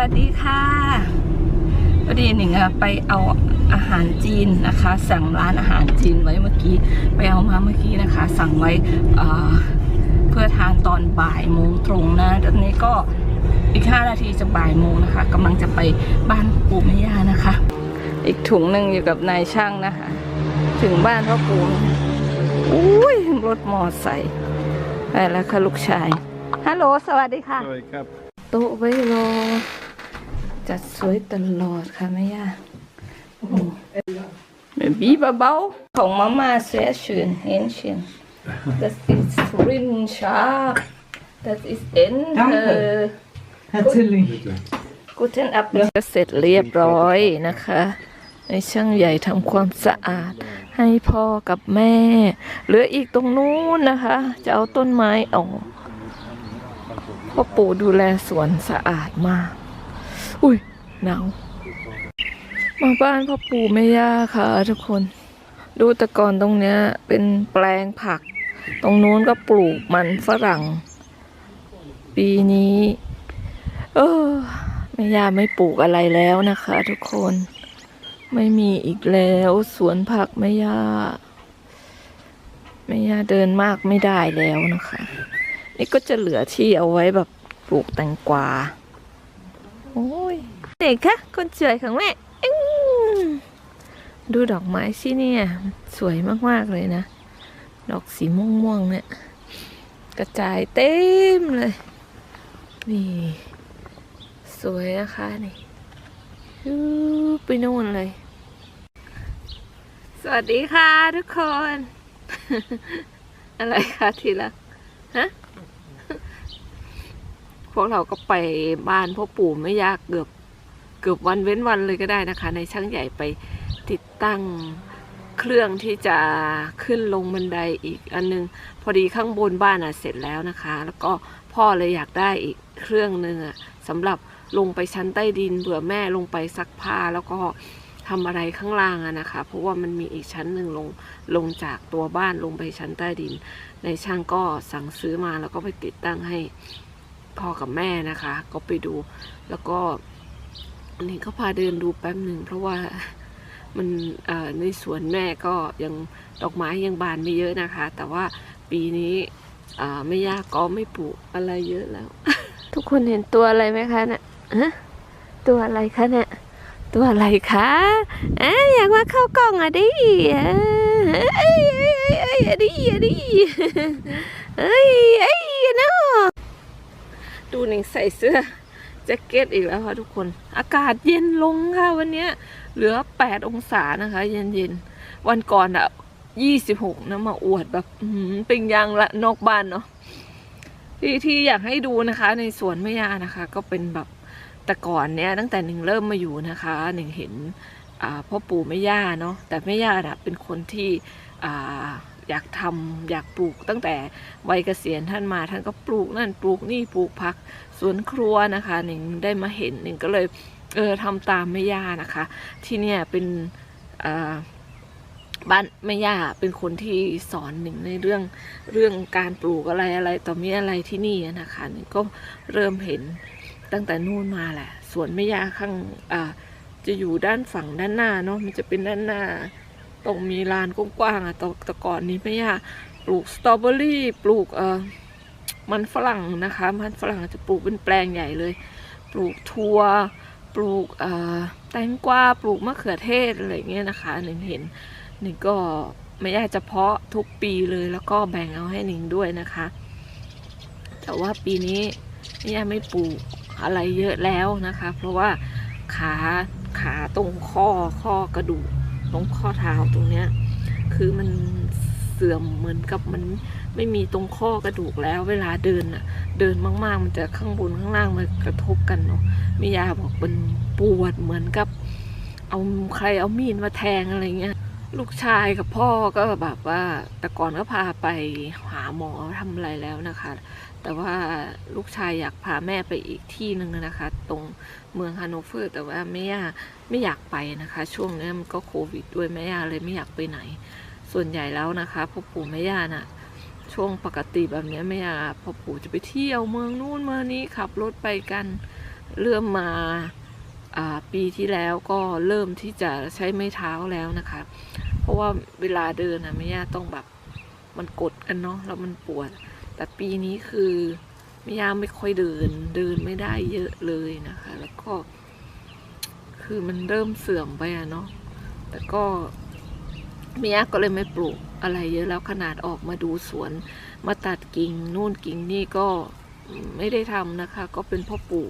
วัสดีค่ะพอดีหนิงอะไปเอาอาหารจีนนะคะ สั่งร้านอาหารจีนไว้เมื่อกี้ ไปเอามาเมื่อกี้นะคะ สั่งไว้เอ่อเพื่อทานตอนบ่ายโมงตรงนะตอนนี้ก็อีก 5 นาทีจะบ่ายโมงนะคะกำลังจะไปบ้านพ่อปู่แม่ย่านะคะ อีกถุงหนึ่งอยู่กับนายช่างนะคะ ถึงบ้านพ่อปู่อุ้ยรถมอไซค์ไปแล้วค่ะลูกชายฮัลโหลสวัสดีค่ะสวัสดีครับโต๊ะไว้รอ จัดสวยตลอดค่ะแม่ย่าเบบี้เบาๆของมาม่าเสียชื่นเห็นชื่น Das ist drin scharf Das ist Ente Herzlich. Bitte. Guten Abend ก็เสร็จเรียบร้อยนะคะในช่างใหญ่ทำความสะอาดให้พ่อกับแม่ เหลืออีกตรงนู้นนะคะ จะเอาต้นไม้ออกพ่อปู่ดูแลสวนสะอาดมาก อุ้ยหนาวมาบ้านพ่อปู่แม่ย่าค่ะ ทุกคน ดูแต่ก่อนตรงเนี้ย เป็นแปลงผัก ตรงนู้นก็ปลูกมันฝรั่ง ปีนี้ เออแม่ย่าไม่ปลูกอะไรแล้วนะคะ ทุกคน ไม่มีอีกแล้วสวนผักแม่ย่าแม่ย่าเดินมากไม่ได้แล้วนะคะ นี่ก็จะเหลือที่เอาไว้แบบปลูกแตงกวาโอ้ เด็กคะคนสวยของแม่อื้อดูดอกไม้สิเนี่ย สวยมากๆเลยนะ ดอกสีม่วงๆเนี่ย กระจายเต็มเลย นี่ สวยนะคะนี่ยูไปโน่นเลย สวัสดีค่ะทุกคน อะไรคะทีละฮะพวกเราก็ไปบ้านพ่อปู่ไม่ยากเกือบ เกือบวันเว้นวันเลยก็ได้นะคะ ในช่างใหญ่ไปติดตั้งเครื่องที่จะขึ้นลงบันไดอีกอันนึง พอดีข้างบนบ้านอะเสร็จแล้วนะคะ แล้วก็พ่อเลยอยากได้อีกเครื่องหนึ่งอะสำหรับลงไปชั้นใต้ดินเผื่อแม่ลงไปซักผ้าแล้วก็ทำอะไรข้างล่างอะนะคะ เพราะว่ามันมีอีกชั้นหนึ่งลงลงจากตัวบ้านลงไปชั้นใต้ดิน ในช่างก็สั่งซื้อมาแล้วก็ไปติดตั้งให้พ่อกับแม่นะคะ ก็ไปดูแล้วก็ อันนี้ก็พาเดินดูแป๊บหนึ่งเพราะว่ามันในสวนแม่ก็ยังดอกไม้ยังบานไม่เยอะนะคะ แต่ว่าปีนี้ไม่ยากก็ไม่ปลูกอะไรเยอะแล้ว ทุกคนเห็นตัวอะไรไหมคะเนะี่ยตัวอะไรคะเนะี่ยตัวอะไรคะอะอยากมาเข้ากล้องอะดิเอ้ยเอ้ยเอ้ยดิดิเอ้ยเอ้ยเนาะดูหนิงใส่เสื้อ จ็คเก็ตอีกแล้วค่ะทุกคน อากาศเย็นลงค่ะวันนี้เหลือ 8 องศานะคะ เย็นๆ วันก่อนอะ26 นะมาอวดแบบเป็นยังละนอกบ้านเนาะที่ที่อยากให้ดูนะคะ ในสวนแม่ยานะคะ ก็เป็นแบบแต่ก่อนเนี้ยตั้งแต่หนึ่งเริ่มมาอยู่นะคะหนึ่งเห็นพ่อปู่แม่ย่าเนาะแต่แม่ย่าน่ะเป็นคนที่ออยากทำอยากปลูกตั้งแต่วัยเกษียณท่านมาท่านก็ปลูกนั่นปลูกนี่ปลูกผัก สวนครัวนะคะหนึ่งได้มาเห็นหนึ่งก็เลยเออทำตามแม่ย่านะคะ ที่เนี่ยเป็นบ้านแม่ย่าเป็นคนที่สอนหนึ่งในเรื่องเรื่องการปลูกอะไรอะไรต่อมีอะไรที่นี่นะคะหนึ่งก็เริ่มเห็นตั้งแต่นู่นมาแหละสวนแม่ย่าข้างอ่าจะอยู่ด้านฝั่งด้านหน้าเนาะมันจะเป็นด้านหน้า ตรงมีลานกว้างๆอะตแต่ก่อนนี้แม่ย่าปลูกสตรอเบอรี่ปลูกเอ่อ มันฝรั่งนะคะ มันฝรั่งจะปลูกเป็นแปลงใหญ่เลย ปลูกทัวปลูกแตงกวาปลูกมะเขือเทศอะไรเงี้ยนะคะหนึ่งเห็นหนึ่งก็ไม่อยากจะเพาะทุกปีเลยแล้วก็แบ่งเอาให้หนิงด้วยนะคะ แต่ว่าปีนี้ไม่อยากไม่ปลูกอะไรเยอะแล้วนะคะ เพราะว่าขาขาตรงข้อข้อกระดูกตรงข้อเท้าตรงเนี้ยคือมัน สื่อมเหมือนกับมันไม่มีตรงข้อกระดูกแล้ว เวลาเดินอะเดินมากๆ มันจะข้างบนข้างล่างมันกระทบกันเนาะมิยาบอกมันปวดเหมือนกับ เอาใครเอามีดมาแทงอะไรเงี้ยลูกชายกับพ่อก็แบบว่าแต่ก่อนก็พาไปหาหมอทำอะไรแล้วนะคะ แต่ว่าลูกชายอยากพาแม่ไปอีกที่หนึ่งนะคะ ตรงเมืองฮานโนเฟอร์ แต่ว่าแม่ย่าไม่อยากไปนะคะ ช่วงนี้มันก็โควิดด้วยแม่ยาเลยไม่อยากไปไหน ส่วนใหญ่แล้วนะคะพ่อปู่แม่ย่าน่ะ ช่วงปกติแบบนี้แม่ย่าพ่อปู่จะไปเที่ยวเมืองนู่นเมืองนี้ขับรถไปกันเริ่มมาปีที่แล้วก็เริ่มที่จะใช้ไม้เท้าแล้วนะคะ เพราะว่าเวลาเดินอะแม่ย่าต้องแบบมันกดกันเนาะแล้วมันปวด แต่ปีนี้คือแม่ย่าไม่ค่อยเดิน เดินไม่ได้เยอะเลยนะคะ แล้วก็ คือมันเริ่มเสื่อมไปอะเนาะแต่ก็ แม่ย่าก็เลยไม่ปลูกอะไรเยอะแล้วขนาดออกมาดูสวน มาตัดกิ่งนู่นกิ่งนี่ก็ไม่ได้ทำนะคะ ก็เป็นพ่อปู่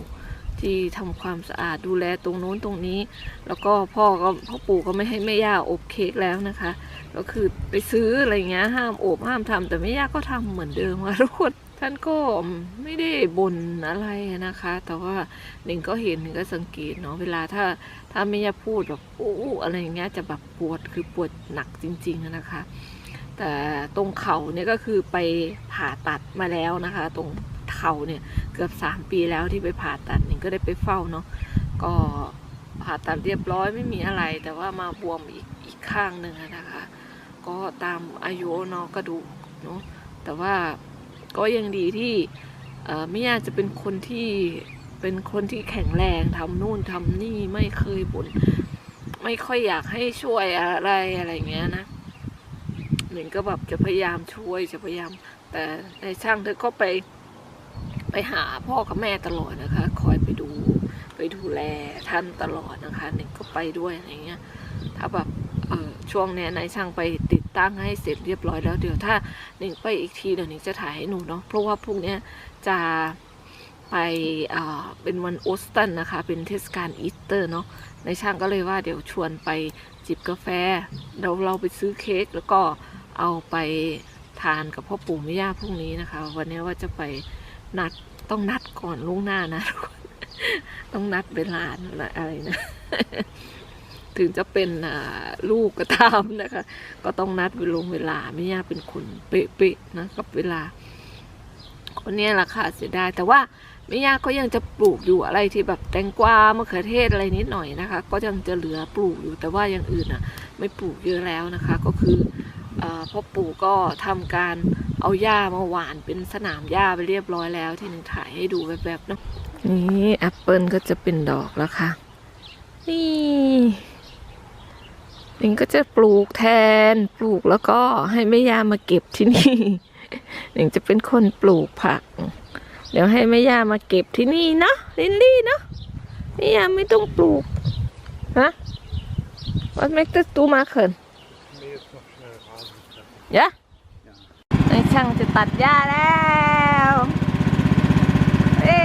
ที่ทำความสะอาดดูแลตรงโน้นตรงนี้ แล้วก็พ่อก็พ่อปู่ก็ไม่ให้แม่ย่าอบเค้กแล้วนะคะ ก็คือไปซื้ออะไรเงี้ยห้ามอบห้ามทำแต่แม่ย่าก็ทำเหมือนเดิมค่ะทุกคน ท่านก็ไม่ได้บ่นอะไรนะคะ แต่ว่าหนิงก็เห็นหนิงก็สังเกตเนาะเวลาถ้าถ้าแม่ยาพูดแบบอู้อะไรอย่างเงี้ยจะแบบปวดคือปวดหนักจริง ๆนะคะ แต่ตรงเข่าเนี่ยก็คือไปผ่าตัดมาแล้วนะคะ ตรงเข่าเนี่ยเกือบสามปีแล้วที่ไปผ่าตัดหนิงก็ได้ไปเฝ้าเนาะก็ผ่าตัดเรียบร้อยไม่มีอะไร แต่ว่ามาบวมอีกอีกข้างหนึ่งนะคะ ก็ตามอายุเนาะกระดูกเนาะแต่ว่า ก็ยังดีที่ไม่อยากจะเป็นคนที่เป็นคนที่แข็งแรงทำนู่นทำนี่ไม่เคยบ่นไม่ค่อยอยากให้ช่วยอะไรอะไรเงี้ยนะหนิงก็แบบจะพยายามช่วยจะพยายาม แต่ในช่างเธอก็ไปไปหาพ่อกับแม่ตลอดนะคะ คอยไปดูไปดูแลท่านตลอดนะคะหนิงก็ไปด้วยอะไรเงี้ย ถ้าแบบ ช่วงเนี้ยนายช่างไปติดตั้งให้เสร็จเรียบร้อยแล้วเดี๋ยวถ้าหนิงไปอีกทีเดี๋ยวหนิงจะถ่ายให้หนูเนาะเพราะว่าพรุ่งเนี้ยจะไปเป็นวันโอสตันนะคะ เป็นเทศกาลอีสเตอร์เนาะนายช่างก็เลยว่าเดี๋ยวชวนไปจิบกาแฟเราเราไปซื้อเค้กแล้วก็เอาไปทานกับพ่อปู่แม่ย่าพรุ่งนี้นะคะ วันนี้ว่าจะไปนัดต้องนัดก่อนล่วงหน้านะทุกคนต้องนัดเวลาอะไรนะ ถึงจะเป็นลูกก็ตามนะคะ ก็ต้องนัดเวลงเวลาไม่ยากเป็นคนเป๊ะๆนะกับเวลาคนนี้ราคาเสียดายแต่ว่าไม่ยากก็ยังจะปลูกอยู่อะไรที่แบบแตงกวามะเขือเทศอะไรนิดหน่อยนะคะ ก็ยังจะเหลือปลูกอยู่แต่ว่าอย่างอื่นอะ ไม่ปลูกเยอะแล้วนะคะ ก็คือพ่อปู่ก็ทำการเอาหญ้ามาหวานเป็นสนามหญ้าไปเรียบร้อยแล้วที่หนึ่งถ่ายให้ดูแบบๆเนาะนี่แอปเปิลก็จะเป็นดอกแล้วค่ะนี่ หนิงก็จะปลูกแทนปลูกแล้วก็ให้แม่ยามาเก็บที่นี่หนิงจะเป็นคนปลูกผัก เดี๋ยวให้แม่ยามาเก็บที่นี่เนาะลินลี่เนาะแม่ยาไม่ต้องปลูกฮะ Wat möchtest du machen? Mir ist noch schnell Rasen treffen. ยะนช่างจะตัดหญ้าแล้วเอ๊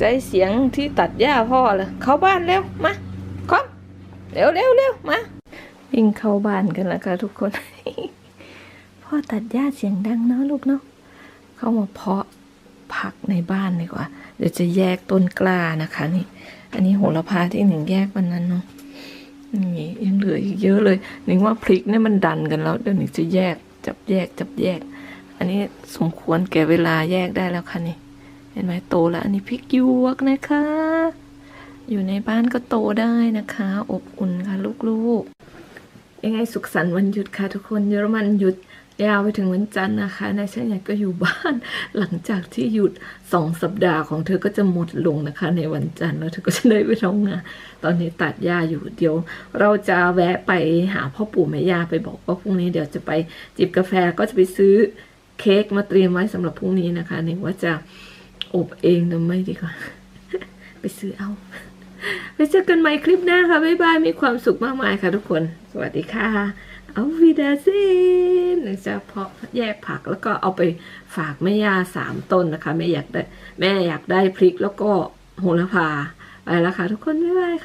ใจเสียงที่ตัดหญ้าพ่อเลยเข้าบ้านเร็วมา เร็วเร็วเร็วมาวิ่งเข้าบ้านกันแล้วค่ะทุกคน พ่อตัดหญ้าเสียงดังเนาะลูกเนาะเข้ามาเพาะผักในบ้านดีกว่า เดี๋ยวจะแยกต้นกล้านะคะนี่ อันนี้โหระพาที่หนึ่งแยกวันนั้นเนาะนี่ยังเหลืออีกเยอะเลยหนิงว่าพริกเนี่ยมันดันกันแล้วเดี๋ยวหนิงจะแยกจับแยกจับแยก อันนี้สมควรแก่เวลาแยกได้แล้วค่ะนี่ เห็นไหมโตแล้ว อันนี้พริกยวกนะคะ อยู่ในบ้านก็โตได้นะคะ อบอุ่นค่ะ ลูกๆ ยังไงสุขสันต์วันหยุดค่ะ ทุกคนเยอรมันหยุดยาวไปถึงวันจันทร์นะคะนายช่างใหญ่ก็อยู่บ้านหลังจากที่หยุดสองสัปดาห์ของเธอก็จะหมดลงนะคะ ในวันจันทร์แล้วเธอก็จะได้ไปทำงานตอนนี้ตัดหญ้าอยู่เดี๋ยว เราจะแวะไปหาพ่อปู่แม่ย่าไปบอกว่าพรุ่งนี้เดี๋ยวจะไปจิบกาแฟก็จะไปซื้อเค้กมาเตรียมไว้สำหรับพรุ่งนี้นะคะหนึ่งว่าจะอบเองหรือไม่ดีกว่า ไปซื้อเอา ไปเจอกันใหม่คลิปหน้าค่ะ บ๊ายบาย มีความสุขมากมายค่ะทุกคน สวัสดีค่ะ เอาวิดาเซนหนึ่งจะเพาะแยกผักแล้วก็เอาไปฝากแม่ย่าสามต้นนะคะ แม่อยากได้ แม่อยากได้พริกแล้วก็โหระพา ไปแล้วค่ะทุกคน บ๊ายบายค่ะ